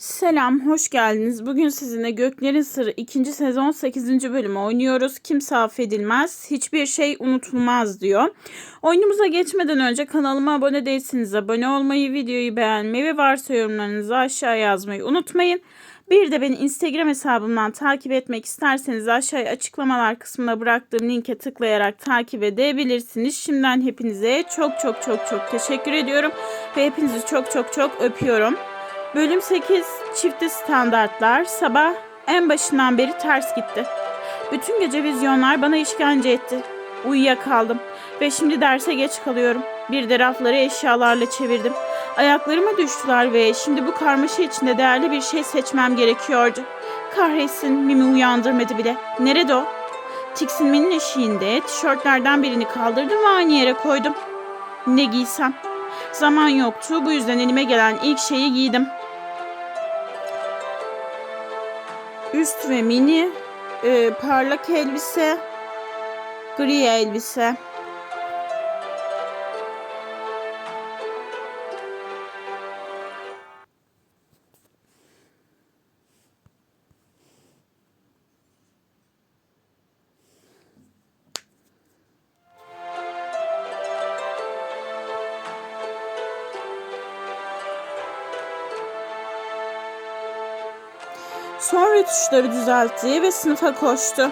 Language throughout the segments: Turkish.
Selam, hoş geldiniz. Bugün sizinle Göklerin Sırrı 2. sezon 8. bölümü oynuyoruz. Kimse affedilmez, hiçbir şey unutulmaz diyor. Oyunumuza geçmeden önce kanalıma abone değilseniz abone olmayı, videoyu beğenmeyi ve varsa yorumlarınızı aşağı yazmayı unutmayın. Bir de beni Instagram hesabımdan takip etmek isterseniz aşağıya açıklamalar kısmına bıraktığım linke tıklayarak takip edebilirsiniz. Şimdiden hepinize çok çok çok çok teşekkür ediyorum ve hepinizi çok çok çok öpüyorum. Bölüm 8 çifte standartlar sabah en başından beri ters gitti. Bütün gece vizyonlar bana işkence etti. Uyuyakaldım ve şimdi derse geç kalıyorum. Bir de rafları eşyalarla çevirdim. Ayaklarıma düştüler ve şimdi bu karmaşa içinde değerli bir şey seçmem gerekiyordu. Kahretsin Mimi uyandırmadı bile. Nerede o? Tiksinmenin eşiğinde tişörtlerden birini kaldırdım ve aynı yere koydum. Ne giysem? Zaman yoktu bu yüzden elime gelen ilk şeyi giydim. Üst ve mini, e, parlak elbise, gri elbise. Tuşları düzeltti ve sınıfa koştu.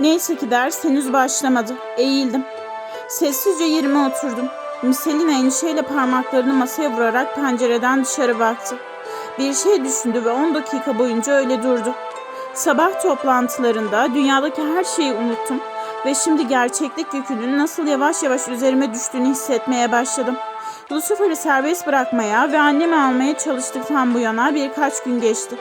Neyse ki ders henüz başlamadı. Eğildim. Sessizce yerime oturdum. Miselina endişeyle parmaklarını masaya vurarak pencereden dışarı baktı. Bir şey düşündü ve 10 dakika boyunca öyle durdu. Sabah toplantılarında dünyadaki her şeyi unuttum ve şimdi gerçeklik yükünün nasıl yavaş yavaş üzerime düştüğünü hissetmeye başladım. Lucifer'ı serbest bırakmaya ve annemi almaya çalıştıktan bu yana birkaç gün geçti.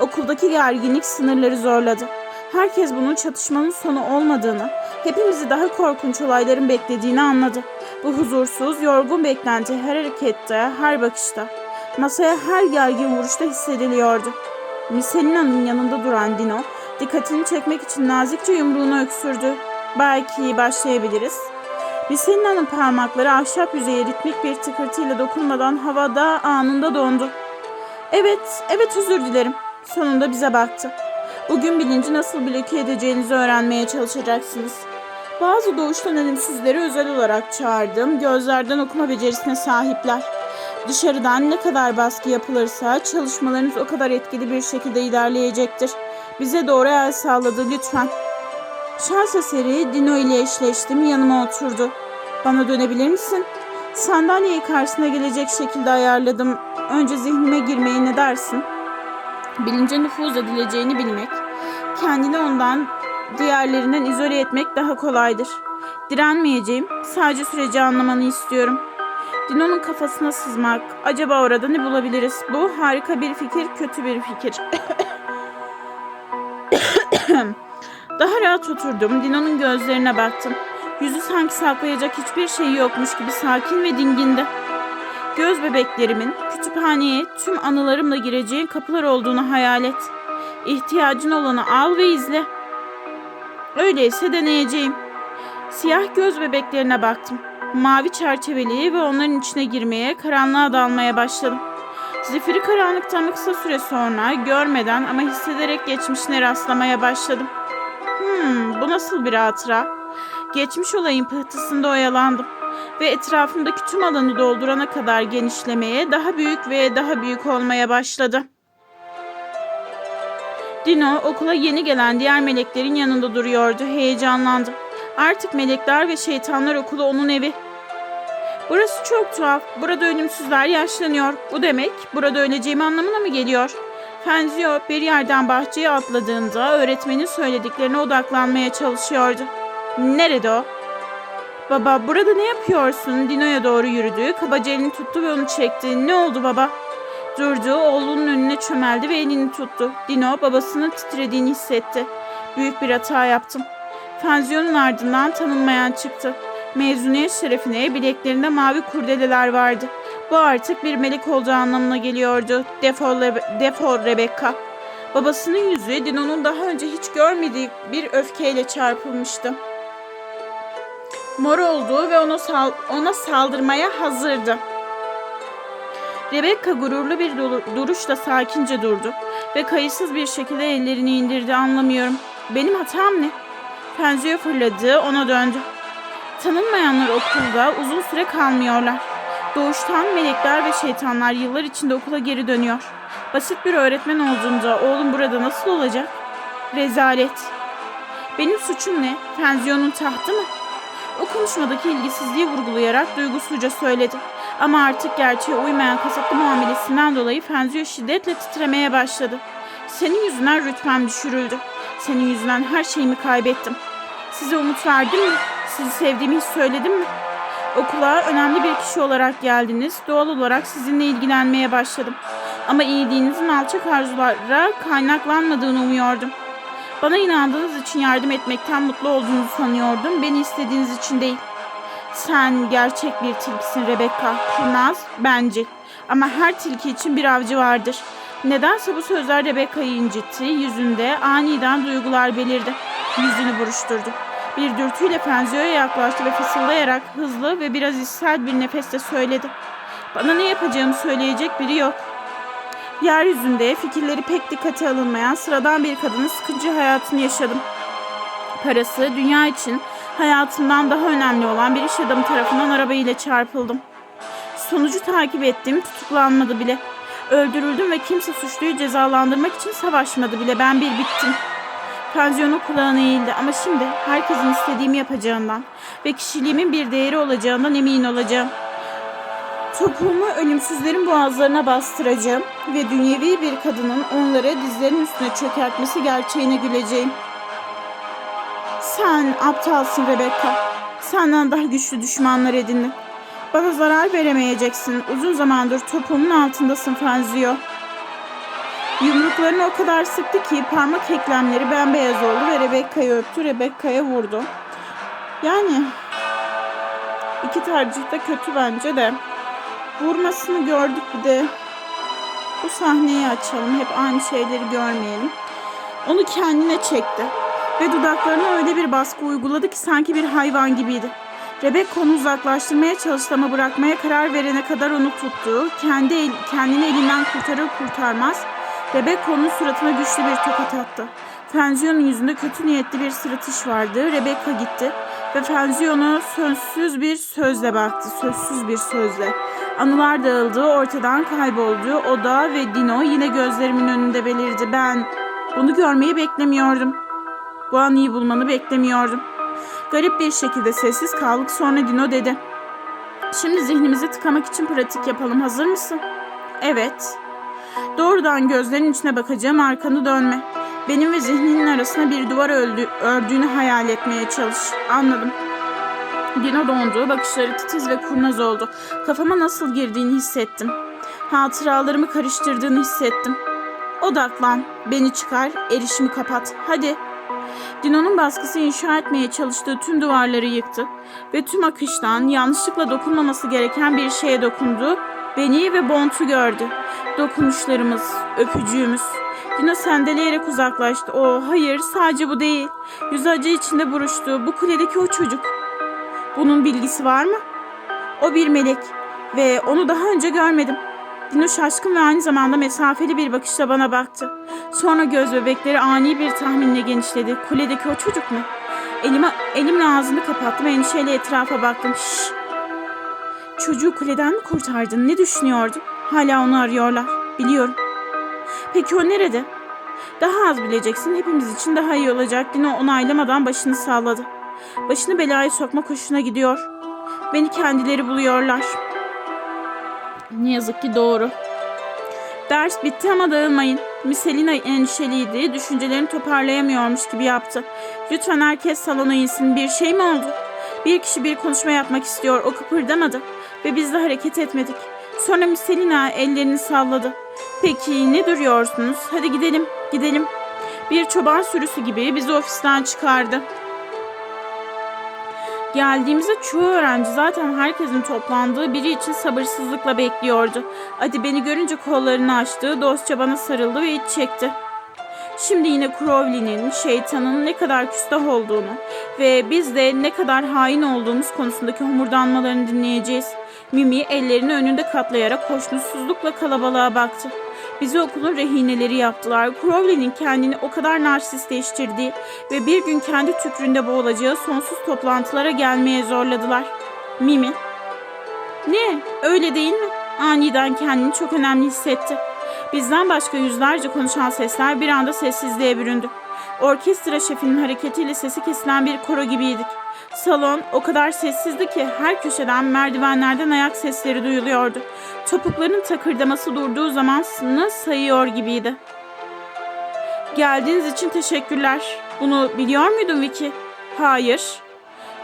Okuldaki gerginlik sınırları zorladı. Herkes bunun çatışmanın sonu olmadığını, hepimizi daha korkunç olayların beklediğini anladı. Bu huzursuz, yorgun beklenti her harekette, her bakışta, masaya her gergin vuruşta hissediliyordu. Miselina'nın yanında duran Dino, dikkatini çekmek için nazikçe yumruğunu öksürdü. Belki başlayabiliriz. Miselina'nın parmakları ahşap yüzeye ritmik bir tıkırtıyla dokunmadan havada anında dondu. Evet, evet özür dilerim. Sonunda bize baktı. Bugün bilinci nasıl bloke edeceğinizi öğrenmeye çalışacaksınız. Bazı doğuştan ölümsüzleri özel olarak çağırdım. Gözlerden okuma becerisine sahipler. Dışarıdan ne kadar baskı yapılırsa çalışmalarınız o kadar etkili bir şekilde ilerleyecektir. Bize doğru el sağladı lütfen. Şans eseri Dino ile eşleştim yanıma oturdu. Bana dönebilir misin? Sandalyeyi karşısına gelecek şekilde ayarladım. Önce zihnime girmeye ne dersin? Bilince nüfuz edileceğini bilmek, kendini ondan, diğerlerinden izole etmek daha kolaydır. Direnmeyeceğim, sadece süreci anlamanı istiyorum. Dino'nun kafasına sızmak, acaba orada ne bulabiliriz? Bu harika bir fikir, kötü bir fikir. Daha rahat oturdum, Dino'nun gözlerine baktım. Yüzü sanki saklayacak hiçbir şeyi yokmuş gibi sakin ve dingindi. Göz bebeklerimin kütüphaneye tüm anılarımla gireceği kapılar olduğunu hayal et. İhtiyacın olanı al ve izle. Öyleyse deneyeceğim. Siyah göz bebeklerine baktım. Mavi çerçeveli ve onların içine girmeye, karanlığa dalmaya başladım. Zifiri karanlıktan kısa süre sonra görmeden ama hissederek geçmişine rastlamaya başladım. Hmm, bu nasıl bir hatıra? Geçmiş olayın pıhtısında oyalandım ve etrafımdaki tüm alanı doldurana kadar genişlemeye, daha büyük ve daha büyük olmaya başladı. Dino okula yeni gelen diğer meleklerin yanında duruyordu. Heyecanlandı. Artık melekler ve şeytanlar okulu onun evi. Burası çok tuhaf. Burada ölümsüzler yaşlanıyor. Bu demek burada öleceğim anlamına mı geliyor? Fenzio bir yerden bahçeye atladığında öğretmenin söylediklerine odaklanmaya çalışıyordu. Nerede o? Baba burada ne yapıyorsun? Dino'ya doğru yürüdü. Kabaca elini tuttu ve onu çekti. Ne oldu baba? Durdu, oğlunun önüne çömeldi ve elini tuttu. Dino babasının titrediğini hissetti. Büyük bir hata yaptım. Fenzionun ardından tanınmayan çıktı. Mezuniyet şerefine bileklerinde mavi kurdeleler vardı. Bu artık bir melek olduğu anlamına geliyordu. Defol, Rebe- defol Rebecca. Babasının yüzü Dino'nun daha önce hiç görmediği bir öfkeyle çarpılmıştı. Mor oldu ve ona, sal- ona saldırmaya hazırdı. Rebecca gururlu bir duruşla sakince durdu ve kayıtsız bir şekilde ellerini indirdi anlamıyorum. Benim hatam ne? Fenzio fırladı ona döndü. Tanınmayanlar okulda uzun süre kalmıyorlar. Doğuştan melekler ve şeytanlar yıllar içinde okula geri dönüyor. Basit bir öğretmen olduğunda oğlum burada nasıl olacak? Rezalet. Benim suçum ne? Fenzionun tahtı mı? O konuşmadaki ilgisizliği vurgulayarak duygusuzca söyledi. Ama artık gerçeğe uymayan kasıtlı muamelesinden dolayı Fenzio şiddetle titremeye başladı. Senin yüzünden rütbem düşürüldü. Senin yüzünden her şeyimi kaybettim. Size umut verdim mi? Sizi sevdiğimi hiç söyledim mi? Okula önemli bir kişi olarak geldiniz. Doğal olarak sizinle ilgilenmeye başladım. Ama iyiliğinizin alçak arzulara kaynaklanmadığını umuyordum. Bana inandığınız için yardım etmekten mutlu olduğunuzu sanıyordum. Beni istediğiniz için değil. Sen gerçek bir tilkisin Rebecca. Kurnaz, bencil. Ama her tilki için bir avcı vardır. Nedense bu sözler Rebecca'yı incitti. Yüzünde aniden duygular belirdi. Yüzünü buruşturdu. Bir dürtüyle Fenzio'ya yaklaştı ve fısıldayarak hızlı ve biraz içsel bir nefeste söyledi. Bana ne yapacağımı söyleyecek biri yok. Yeryüzünde fikirleri pek dikkate alınmayan sıradan bir kadının sıkıcı hayatını yaşadım. Parası dünya için hayatımdan daha önemli olan bir iş adamı tarafından arabayla çarpıldım. Sonucu takip ettim, tutuklanmadı bile. Öldürüldüm ve kimse suçluyu cezalandırmak için savaşmadı bile. Ben bir bittim. Pansiyonu kulağına eğildi ama şimdi herkesin istediğimi yapacağından ve kişiliğimin bir değeri olacağından emin olacağım. Topuğumu ölümsüzlerin boğazlarına bastıracağım ve dünyevi bir kadının onları dizlerinin üstüne çökertmesi gerçeğine güleceğim. Sen aptalsın Rebecca. Senden daha güçlü düşmanlar edindin. Bana zarar veremeyeceksin. Uzun zamandır topuğumun altındasın Fenzio. Yumruklarını o kadar sıktı ki parmak eklemleri bembeyaz oldu ve Rebecca'yı öptü. Rebecca'ya vurdu. Yani iki tercih de kötü bence de. Vurmasını gördük bir de bu sahneyi açalım. Hep aynı şeyleri görmeyelim. Onu kendine çekti. Ve dudaklarına öyle bir baskı uyguladı ki sanki bir hayvan gibiydi. Rebecca onu uzaklaştırmaya çalıştı ama bırakmaya karar verene kadar onu tuttu. Kendi el, kendini elinden kurtarır kurtarmaz Rebecca onun suratına güçlü bir tokat attı. Fenzio'nun yüzünde kötü niyetli bir sırıtış vardı. Rebecca gitti ve Fenzio'na sözsüz bir sözle baktı. Sözsüz bir sözle. Anılar dağıldı, ortadan kayboldu. O da ve Dino yine gözlerimin önünde belirdi. Ben bunu görmeyi beklemiyordum. Bu anıyı bulmanı beklemiyordum. Garip bir şekilde sessiz kaldık sonra Dino dedi. Şimdi zihnimizi tıkamak için pratik yapalım. Hazır mısın? Evet. Doğrudan gözlerinin içine bakacağım arkanı dönme. Benim ve zihninin arasına bir duvar öldü, ördüğünü hayal etmeye çalış. Anladım. Dino dondu, bakışları titiz ve kurnaz oldu. Kafama nasıl girdiğini hissettim. Hatıralarımı karıştırdığını hissettim. Odaklan, beni çıkar, erişimi kapat. Hadi. Dino'nun baskısı inşa etmeye çalıştığı tüm duvarları yıktı ve tüm akıştan yanlışlıkla dokunmaması gereken bir şeye dokundu. Beni ve Bont'u gördü. Dokunuşlarımız, öpücüğümüz. Dino sendeleyerek uzaklaştı. O hayır sadece bu değil. Yüzü acı içinde buruştu. Bu kuledeki o çocuk. Bunun bilgisi var mı? O bir melek ve onu daha önce görmedim. Dino şaşkın ve aynı zamanda mesafeli bir bakışla bana baktı. Sonra göz bebekleri ani bir tahminle genişledi. Kuledeki o çocuk mu? Elime, elimle ağzını kapattım endişeyle etrafa baktım. Şşş. Çocuğu kuleden mi kurtardın? Ne düşünüyordun? Hala onu arıyorlar. Biliyorum. Peki o nerede? Daha az bileceksin. Hepimiz için daha iyi olacak. Dino onaylamadan başını salladı. Başını belaya sokma hoşuna gidiyor. Beni kendileri buluyorlar. Ne yazık ki doğru. Ders bitti ama dağılmayın. Misselina endişeliydi. Düşüncelerini toparlayamıyormuş gibi yaptı. Lütfen herkes salona insin. Bir şey mi oldu? Bir kişi bir konuşma yapmak istiyor. O kıpırdamadı. Ve biz de hareket etmedik. Sonra Misselina ellerini salladı. Peki ne duruyorsunuz? Hadi gidelim, gidelim. Bir çoban sürüsü gibi bizi ofisten çıkardı. Geldiğimizde çoğu öğrenci zaten herkesin toplandığı biri için sabırsızlıkla bekliyordu. Adi beni görünce kollarını açtı, dostça bana sarıldı ve iç çekti. Şimdi yine Crowley'nin, şeytanın ne kadar küstah olduğunu ve biz de ne kadar hain olduğumuz konusundaki homurdanmalarını dinleyeceğiz. Mimi ellerini önünde katlayarak hoşnutsuzlukla kalabalığa baktı. Bizi okulun rehineleri yaptılar. Crowley'nin kendini o kadar narsistleştirdiği ve bir gün kendi tükründe boğulacağı sonsuz toplantılara gelmeye zorladılar. Mimi, ne? Öyle değil mi? Aniden kendini çok önemli hissetti. Bizden başka yüzlerce konuşan sesler bir anda sessizliğe büründü. Orkestra şefinin hareketiyle sesi kesilen bir koro gibiydik. Salon o kadar sessizdi ki her köşeden merdivenlerden ayak sesleri duyuluyordu. Topukların takırdaması durduğu zamanını sayıyor gibiydi. Geldiğiniz için teşekkürler. Bunu biliyor muydun Vicky? Hayır.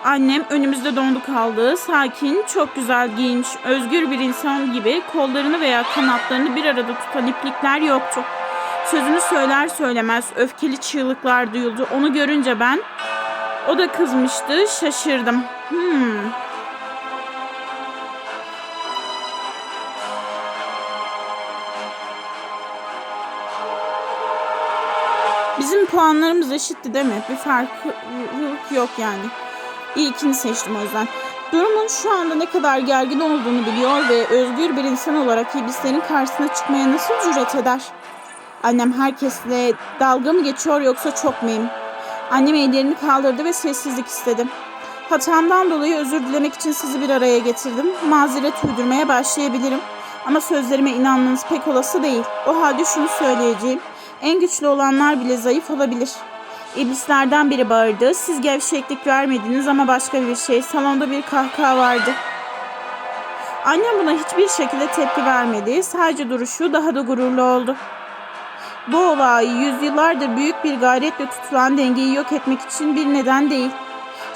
Annem önümüzde dondu kaldı. Sakin, çok güzel giyinmiş, özgür bir insan gibi kollarını veya kanatlarını bir arada tutan iplikler yoktu. Sözünü söyler söylemez öfkeli çığlıklar duyuldu. Onu görünce ben, o da kızmıştı, şaşırdım. Hmm. Bizim puanlarımız eşitti değil mi? Bir farklılık yok yani. İlkini seçtim o yüzden. Durumun şu anda ne kadar gergin olduğunu biliyor ve özgür bir insan olarak iblislerin karşısına çıkmaya nasıl cüret eder? Annem herkesle dalga mı geçiyor yoksa çok muyum? Annem ellerini kaldırdı ve sessizlik istedim. Hatamdan dolayı özür dilemek için sizi bir araya getirdim. Mazeret uydurmaya başlayabilirim. Ama sözlerime inanmanız pek olası değil. O halde şunu söyleyeceğim. En güçlü olanlar bile zayıf olabilir. İblislerden biri bağırdı. Siz gevşeklik vermediniz ama başka bir şey. Salonda bir kahkaha vardı. Annem buna hiçbir şekilde tepki vermedi. Sadece duruşu daha da gururlu oldu. Bu olay yüzyıllardır büyük bir gayretle tutulan dengeyi yok etmek için bir neden değil.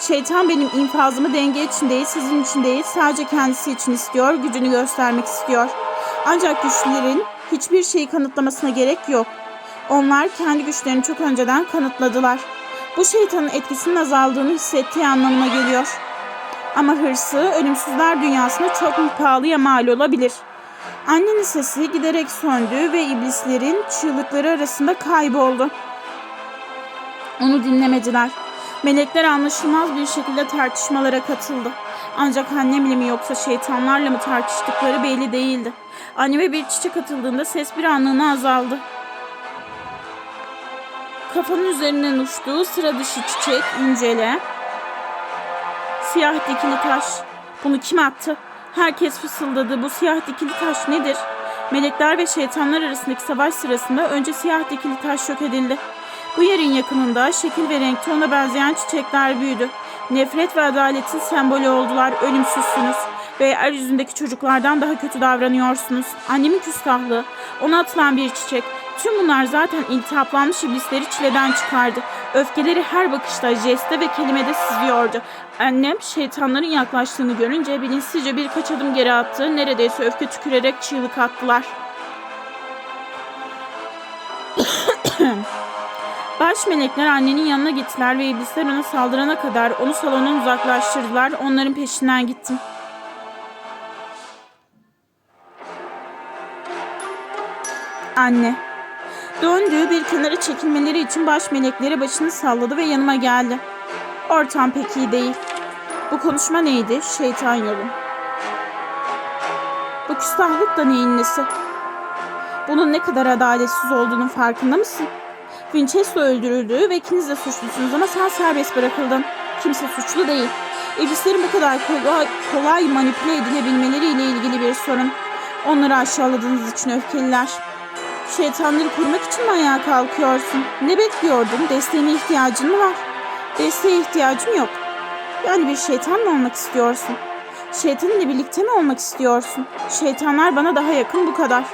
Şeytan benim infazımı denge için değil, sizin için değil, sadece kendisi için istiyor, gücünü göstermek istiyor. Ancak güçlülerin hiçbir şeyi kanıtlamasına gerek yok. Onlar kendi güçlerini çok önceden kanıtladılar. Bu şeytanın etkisinin azaldığını hissettiği anlamına geliyor. Ama hırsı ölümsüzler dünyasına çok pahalıya mal olabilir. Annenin sesi giderek söndü ve iblislerin çığlıkları arasında kayboldu. Onu dinlemediler. Melekler anlaşılmaz bir şekilde tartışmalara katıldı. Ancak annemle mi yoksa şeytanlarla mı tartıştıkları belli değildi. Anneme bir çiçek atıldığında ses bir anlığına azaldı. Kafanın üzerinden uçtuğu sıra dışı çiçek, incele. Siyah dikili taş. Bunu kim attı? Herkes fısıldadı. Bu siyah dikili taş nedir? Melekler ve şeytanlar arasındaki savaş sırasında önce siyah dikili taş yok edildi. Bu yerin yakınında şekil ve renkte ona benzeyen çiçekler büyüdü. Nefret ve adaletin sembolü oldular. Ölümsüzsünüz ve yeryüzündeki çocuklardan daha kötü davranıyorsunuz. Annemin küstahlığı, ona atılan bir çiçek. Tüm bunlar zaten iltihaplanmış iblisleri çileden çıkardı. Öfkeleri her bakışta, jeste ve kelimede sızıyordu. Annem şeytanların yaklaştığını görünce bilinçsizce birkaç adım geri attı. Neredeyse öfke tükürerek çığlık attılar. Baş melekler annenin yanına gittiler ve iblisler ona saldırana kadar onu salondan uzaklaştırdılar. Onların peşinden gittim. Anne. Döndüğü bir kenara çekilmeleri için baş melekleri başını salladı ve yanıma geldi. Ortam pek iyi değil. Bu konuşma neydi? Şeytan yolu. Bu küstahlık da neyin nesi? Bunun ne kadar adaletsiz olduğunun farkında mısın? Winchester öldürüldü ve ikiniz de suçlusunuz ama sen serbest bırakıldın. Kimse suçlu değil. İblislerin bu kadar kolay, kolay manipüle edilebilmeleriyle ilgili bir sorun. Onları aşağıladığınız için öfkeliler. Şeytanları korumak için mi ayağa kalkıyorsun? Ne bekliyordun? Desteğine ihtiyacın mı var? Desteğe ihtiyacım yok. Yani bir şeytan mı olmak istiyorsun? Şeytanınla birlikte mi olmak istiyorsun? Şeytanlar bana daha yakın bu kadar.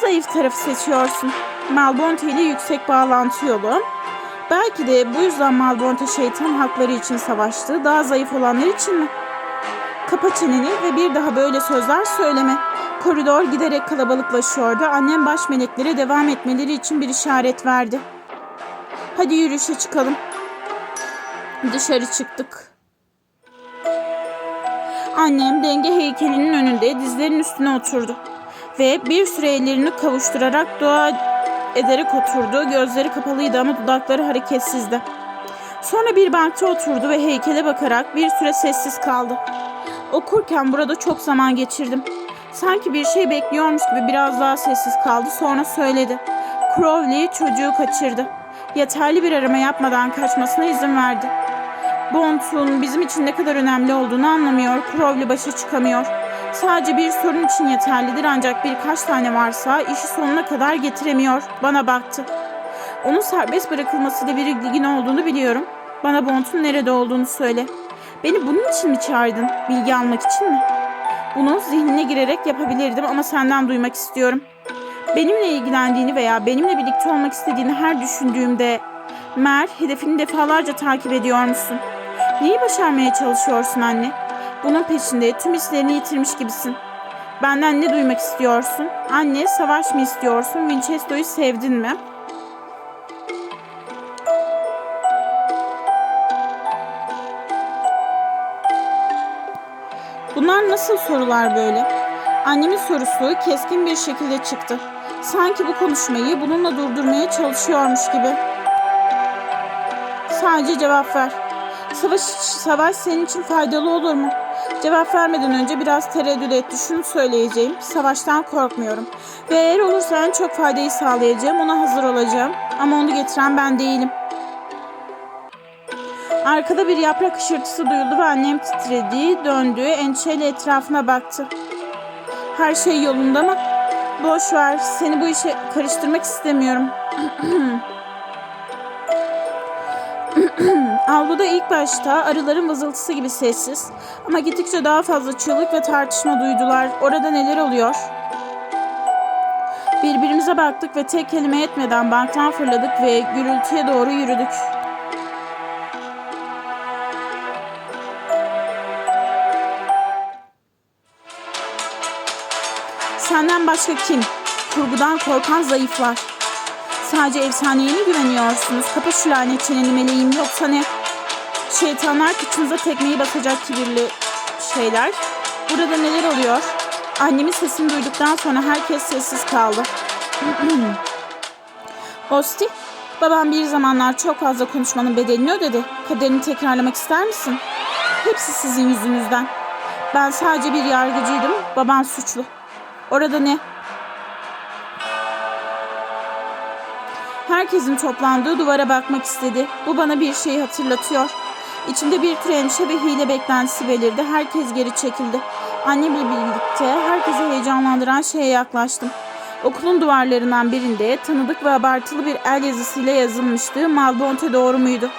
Zayıf tarafı seçiyorsun. Malbonte ile yüksek bağlantı yolu. Belki de bu yüzden Malbonte şeytan hakları için savaştı. Daha zayıf olanlar için mi? Kapa çeneni ve bir daha böyle sözler söyleme. Koridor giderek kalabalıklaşıyordu. Annem baş meleklere devam etmeleri için bir işaret verdi. Hadi yürüyüşe çıkalım. Dışarı çıktık. Annem denge heykelinin önünde dizlerinin üstüne oturdu. Ve bir süre ellerini kavuşturarak dua ederek oturdu. Gözleri kapalıydı ama dudakları hareketsizdi. Sonra bir bankta oturdu ve heykele bakarak bir süre sessiz kaldı. Okurken burada çok zaman geçirdim. Sanki bir şey bekliyormuş gibi biraz daha sessiz kaldı sonra söyledi. Crowley çocuğu kaçırdı. Yeterli bir arama yapmadan kaçmasına izin verdi. Bond'un bizim için ne kadar önemli olduğunu anlamıyor. Crowley başa çıkamıyor. Sadece bir sorun için yeterlidir ancak birkaç tane varsa işi sonuna kadar getiremiyor. Bana baktı. Onun serbest bırakılmasıyla bir ilgin olduğunu biliyorum. Bana Bond'un nerede olduğunu söyle. Beni bunun için mi çağırdın? Bilgi almak için mi? Bunu zihnine girerek yapabilirdim ama senden duymak istiyorum. Benimle ilgilendiğini veya benimle birlikte olmak istediğini her düşündüğümde Mer, hedefini defalarca takip ediyor musun? Neyi başarmaya çalışıyorsun anne? Bunun peşinde tüm hislerini yitirmiş gibisin. Benden ne duymak istiyorsun? Anne, savaş mı istiyorsun? Winchester'ı sevdin mi? Bunlar nasıl sorular böyle? Annemin sorusu keskin bir şekilde çıktı. Sanki bu konuşmayı bununla durdurmaya çalışıyormuş gibi. Sadece cevap ver. Savaş, savaş senin için faydalı olur mu? Cevap vermeden önce biraz tereddüt etti. Şunu söyleyeceğim. Savaştan korkmuyorum. Ve eğer olursa en çok faydayı sağlayacağım. Ona hazır olacağım. Ama onu getiren ben değilim. Arkada bir yaprak hışırtısı duyuldu ve annem titredi, döndü, endişeyle etrafına baktı. Her şey yolunda mı? Boş ver, seni bu işe karıştırmak istemiyorum. Avluda ilk başta arıların vızıltısı gibi sessiz ama gittikçe daha fazla çığlık ve tartışma duydular. Orada neler oluyor? Birbirimize baktık ve tek kelime etmeden banktan fırladık ve gürültüye doğru yürüdük. Senden başka kim? Kurgudan korkan zayıflar. Sadece efsaneye mi güveniyorsunuz? Kapa şu lanet çeneni meleğim yoksa ne? Şeytanlar kıçınıza tekmeyi basacak kibirli şeyler. Burada neler oluyor? Annemin sesini duyduktan sonra herkes sessiz kaldı. Osti, babam bir zamanlar çok fazla konuşmanın bedelini ödedi. Kaderini tekrarlamak ister misin? Hepsi sizin yüzünüzden. Ben sadece bir yargıcıydım, baban suçlu. Orada ne? Herkesin toplandığı duvara bakmak istedi. Bu bana bir şeyi hatırlatıyor. İçimde bir tür endişe ve hile beklentisi belirdi. Herkes geri çekildi. Annemle birlikte herkesi heyecanlandıran şeye yaklaştım. Okulun duvarlarından birinde tanıdık ve abartılı bir el yazısıyla yazılmıştı. Malbonte doğru muydu?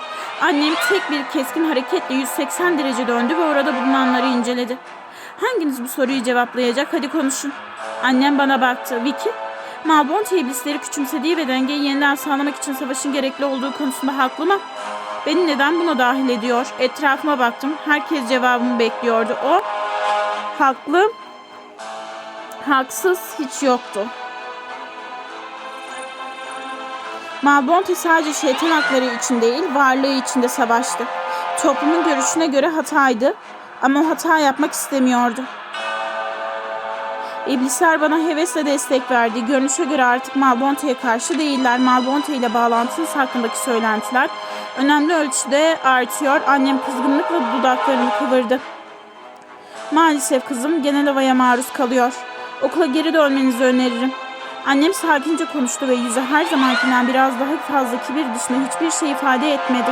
Annem tek bir keskin hareketle 180 derece döndü ve orada bulunanları inceledi. Hanginiz bu soruyu cevaplayacak? Hadi konuşun. Annem bana baktı. Vicky, Malbonte iblisleri küçümsediği ve dengeyi yeniden sağlamak için savaşın gerekli olduğu konusunda haklı mı? Beni neden buna dahil ediyor? Etrafıma baktım. Herkes cevabımı bekliyordu. O, haklı, haksız hiç yoktu. Malbonte sadece şeytan hakları için değil, varlığı için de savaştı. Toplumun görüşüne göre hataydı ama hata yapmak istemiyordu. İblisler bana hevesle destek verdi. Görünüşe göre artık Malbonte'ye karşı değiller. Malbonte ile bağlantınız hakkındaki söylentiler önemli ölçüde artıyor. Annem kızgınlıkla dudaklarını kıvırdı. Maalesef kızım genel havaya maruz kalıyor. Okula geri dönmenizi öneririm. Annem sakince konuştu ve yüzü her zamankinden biraz daha fazla kibir dışında hiçbir şey ifade etmedi.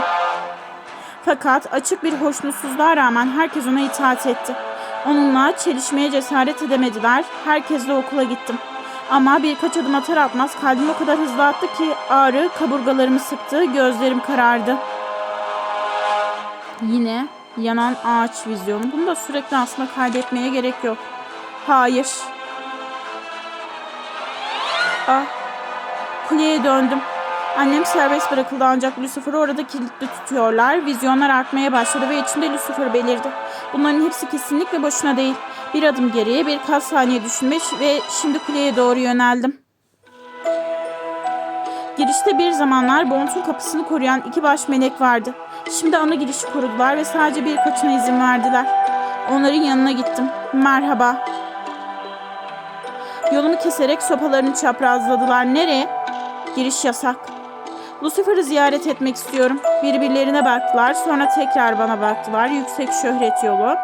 Fakat açık bir hoşnutsuzluğa rağmen herkes ona itaat etti. Onunla çelişmeye cesaret edemediler. Herkesle okula gittim. Ama birkaç adım atar atmaz kalbim o kadar hızlı attı ki ağrı kaburgalarımı sıktı, gözlerim karardı. Yine yanan ağaç vizyonu. Bunu da sürekli aslında kaydetmeye gerek yok. Hayır. Ah. Kuleye döndüm. Annem serbest bırakıldı ancak Lucifer'ı orada kilitli tutuyorlar. Vizyonlar artmaya başladı ve içinde Lucifer belirdi. Bunların hepsi kesinlikle boşuna değil. Bir adım geriye birkaç saniye düşünmüş ve şimdi kuleye doğru yöneldim. Girişte bir zamanlar Bond'un kapısını koruyan iki baş melek vardı. Şimdi ana girişi korudular ve sadece birkaçına izin verdiler. Onların yanına gittim. Merhaba. Yolumu keserek sopalarını çaprazladılar. Nereye? Giriş yasak. Lucifer'ı ziyaret etmek istiyorum. Birbirlerine baktılar. Sonra tekrar bana baktılar. Yüksek şöhret yolu.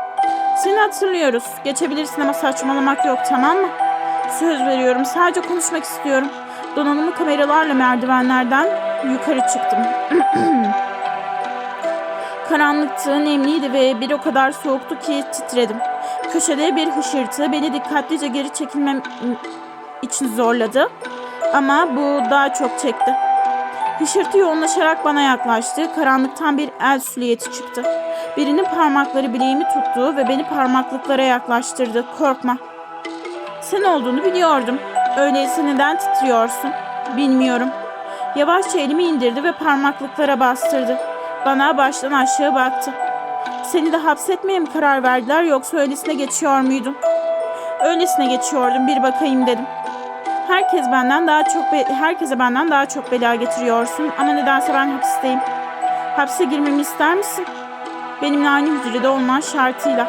Hepsini hatırlıyoruz. Geçebilirsin ama saçmalamak yok tamam mı? Söz veriyorum sadece konuşmak istiyorum. Donanımlı kameralarla merdivenlerden yukarı çıktım. Karanlıktı, nemliydi ve bir o kadar soğuktu ki titredim. Köşede bir hışırtı beni dikkatlice geri çekilmem için zorladı. Ama bu daha çok çekti. Hışırtı yoğunlaşarak bana yaklaştı. Karanlıktan bir el silüeti çıktı. Birinin parmakları bileğimi tuttu ve beni parmaklıklara yaklaştırdı. Korkma. Sen olduğunu biliyordum. Öyleyse neden titriyorsun? Bilmiyorum. Yavaşça elimi indirdi ve parmaklıklara bastırdı. Bana baştan aşağı baktı. Seni de hapsetmeye mi karar verdiler yoksa öylesine geçiyor muydun? Öylesine geçiyordum bir bakayım dedim. Herkes benden daha çok herkese benden daha çok bela getiriyorsun ama nedense ben hapisteyim. Hapse girmemi ister misin? Benimle aynı hücrede olman şartıyla.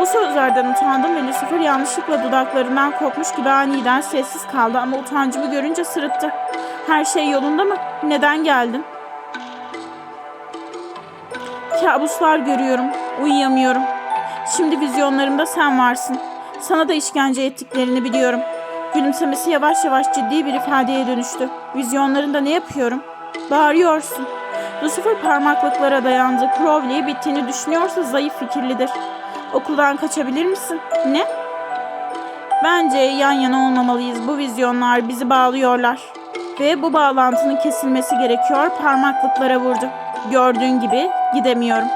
Bu sözlerden utandım ve Lucifer yanlışlıkla dudaklarından kopmuş gibi aniden sessiz kaldı ama utancımı görünce sırıttı. Her şey yolunda mı? Neden geldin? Kabuslar görüyorum. Uyuyamıyorum. Şimdi vizyonlarımda sen varsın. Sana da işkence ettiklerini biliyorum. Gülümsemesi yavaş yavaş ciddi bir ifadeye dönüştü. Vizyonlarında ne yapıyorum? Bağırıyorsun. Lucifer parmaklıklara dayandı. Crowley bittiğini düşünüyorsa zayıf fikirlidir. Okuldan kaçabilir misin? Ne? Bence yan yana olmamalıyız. Bu vizyonlar bizi bağlıyorlar. Ve bu bağlantının kesilmesi gerekiyor. Parmaklıklara vurdu. Gördüğün gibi gidemiyorum.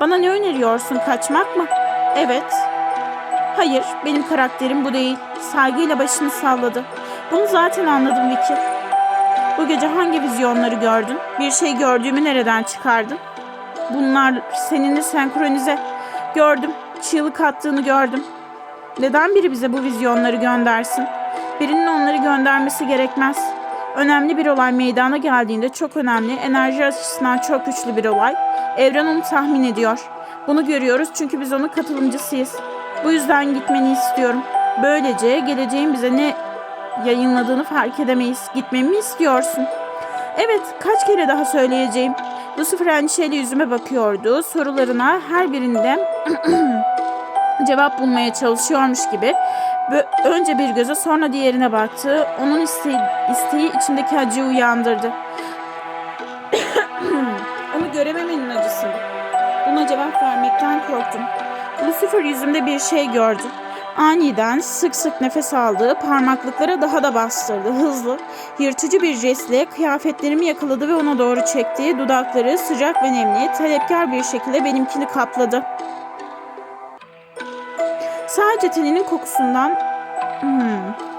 Bana ne öneriyorsun? Kaçmak mı? Evet. Hayır, benim karakterim bu değil. Saygıyla başını salladı. Bunu zaten anladım Vicky. Bu gece hangi vizyonları gördün? Bir şey gördüğümü nereden çıkardın? Bunlar seninle senkronize. Gördüm. Çığlık attığını gördüm. Neden biri bize bu vizyonları göndersin? Birinin onları göndermesi gerekmez. Önemli bir olay meydana geldiğinde çok önemli, enerji açısından çok güçlü bir olay. Evren onu tahmin ediyor. Bunu görüyoruz çünkü biz onun katılımcısıyız. Bu yüzden gitmeni istiyorum. Böylece geleceğin bize ne yayınladığını fark edemeyiz. Gitmemi mi istiyorsun? Evet, kaç kere daha söyleyeceğim. Lucifer endişeyle yüzüme bakıyordu. Sorularına her birinde cevap bulmaya çalışıyormuş gibi. Önce bir göze sonra diğerine baktı. Onun isteği, isteği içindeki acıyı uyandırdı. Onu görememenin acısını. Buna cevap vermekten korktum. Lucifer yüzümde bir şey gördü. Aniden sık sık nefes aldı, parmaklıklara daha da bastırdı. Hızlı, yırtıcı bir jestle kıyafetlerimi yakaladı ve ona doğru çekti. Dudakları sıcak ve nemli, talepkar bir şekilde benimkini kapladı. Sadece teninin kokusundan... Hmm.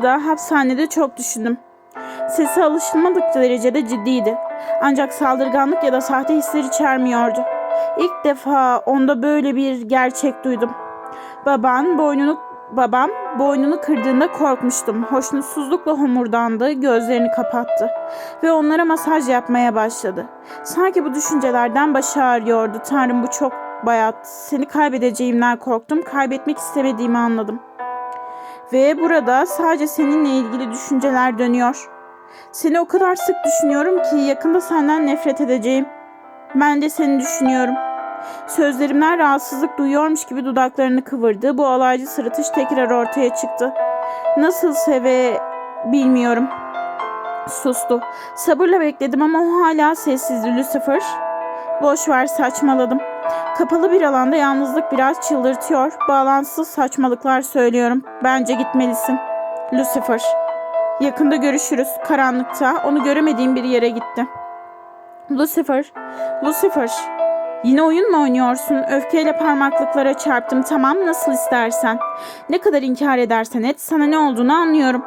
Burada hapishanede çok düşündüm. Sesi alışılmadık derecede ciddiydi. Ancak saldırganlık ya da sahte hisler içermiyordu. İlk defa onda böyle bir gerçek duydum. Baban boynunu babam boynunu kırdığında korkmuştum. Hoşnutsuzlukla homurdandı, gözlerini kapattı ve onlara masaj yapmaya başladı. Sanki bu düşüncelerden başı ağrıyordu. Tanrım bu çok bayat. Seni kaybedeceğimden korktum. Kaybetmek istemediğimi anladım. Ve burada sadece seninle ilgili düşünceler dönüyor. Seni o kadar sık düşünüyorum ki yakında senden nefret edeceğim. Ben de seni düşünüyorum. Sözlerimden rahatsızlık duyuyormuş gibi dudaklarını kıvırdı. Bu alaycı sırıtış tekrar ortaya çıktı. Nasıl seve bilmiyorum. Sustu. Sabırla bekledim ama hala sessizdi Lucifer. Boş ver saçmaladım. Kapalı bir alanda yalnızlık biraz çıldırtıyor. Bağlantısız saçmalıklar söylüyorum. Bence gitmelisin. Lucifer. Yakında görüşürüz. Karanlıkta onu göremediğim bir yere gitti. Lucifer. Lucifer. Yine oyun mu oynuyorsun? Öfkeyle parmaklıklara çarptım. Tamam nasıl istersen. Ne kadar inkar edersen et sana ne olduğunu anlıyorum.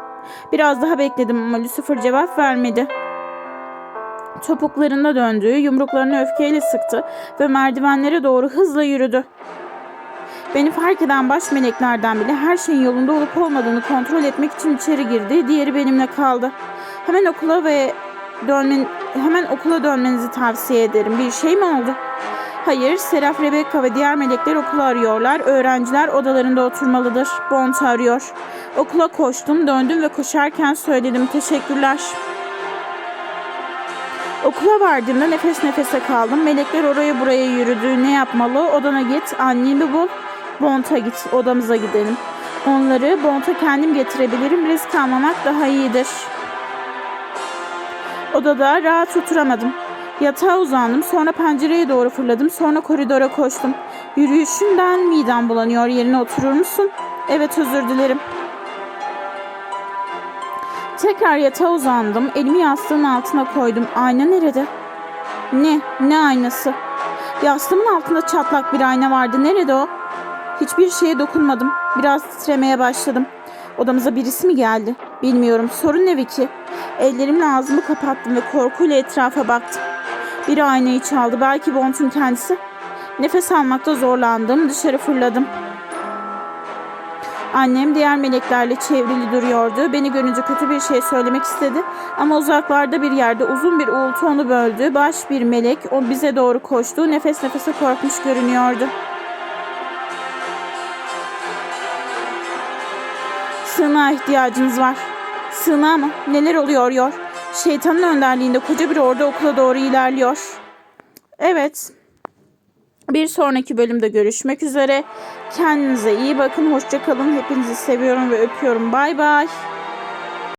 Biraz daha bekledim ama Lucifer cevap vermedi. Topuklarında döndü, yumruklarını öfkeyle sıktı ve merdivenlere doğru hızla yürüdü. Beni fark eden baş meleklerden bile her şeyin yolunda olup olmadığını kontrol etmek için içeri girdi. Diğeri benimle kaldı. Hemen okula ve dönmen hemen okula dönmenizi tavsiye ederim. Bir şey mi oldu? Hayır, Seraf, Rebecca ve diğer melekler okulu arıyorlar. Öğrenciler odalarında oturmalıdır. Bont arıyor. Okula koştum, döndüm ve koşarken söyledim. Teşekkürler. Okula vardığımda nefes nefese kaldım. Melekler oraya buraya yürüdü. Ne yapmalı? Odana git, annemi bul. Bont'a git, odamıza gidelim. Onları Bont'a kendim getirebilirim. Risk almamak daha iyidir. Odada rahat oturamadım. Yatağa uzandım, sonra pencereye doğru fırladım, sonra koridora koştum. Yürüyüşünden midem bulanıyor, yerine oturur musun? Evet, özür dilerim. Tekrar yatağa uzandım, elimi yastığın altına koydum. Ayna nerede? Ne? Ne aynası? Yastığımın altında çatlak bir ayna vardı. Nerede o? Hiçbir şeye dokunmadım. Biraz titremeye başladım. Odamıza birisi mi geldi? Bilmiyorum. Sorun ne ki? Ellerimle ağzımı kapattım ve korkuyla etrafa baktım. Biri aynayı çaldı. Belki Bont'un kendisi. Nefes almakta zorlandım. Dışarı fırladım. Annem diğer meleklerle çevrili duruyordu. Beni görünce kötü bir şey söylemek istedi. Ama uzaklarda bir yerde uzun bir uğultu onu böldü. Baş bir melek o bize doğru koştu. Nefes nefese korkmuş görünüyordu. Sığınağa ihtiyacınız var. Sığınağa mı? Neler oluyor yor? Şeytanın önderliğinde koca bir ordu okula doğru ilerliyor. Evet. Bir sonraki bölümde görüşmek üzere. Kendinize iyi bakın. Hoşça kalın. Hepinizi seviyorum ve öpüyorum. Bay bay.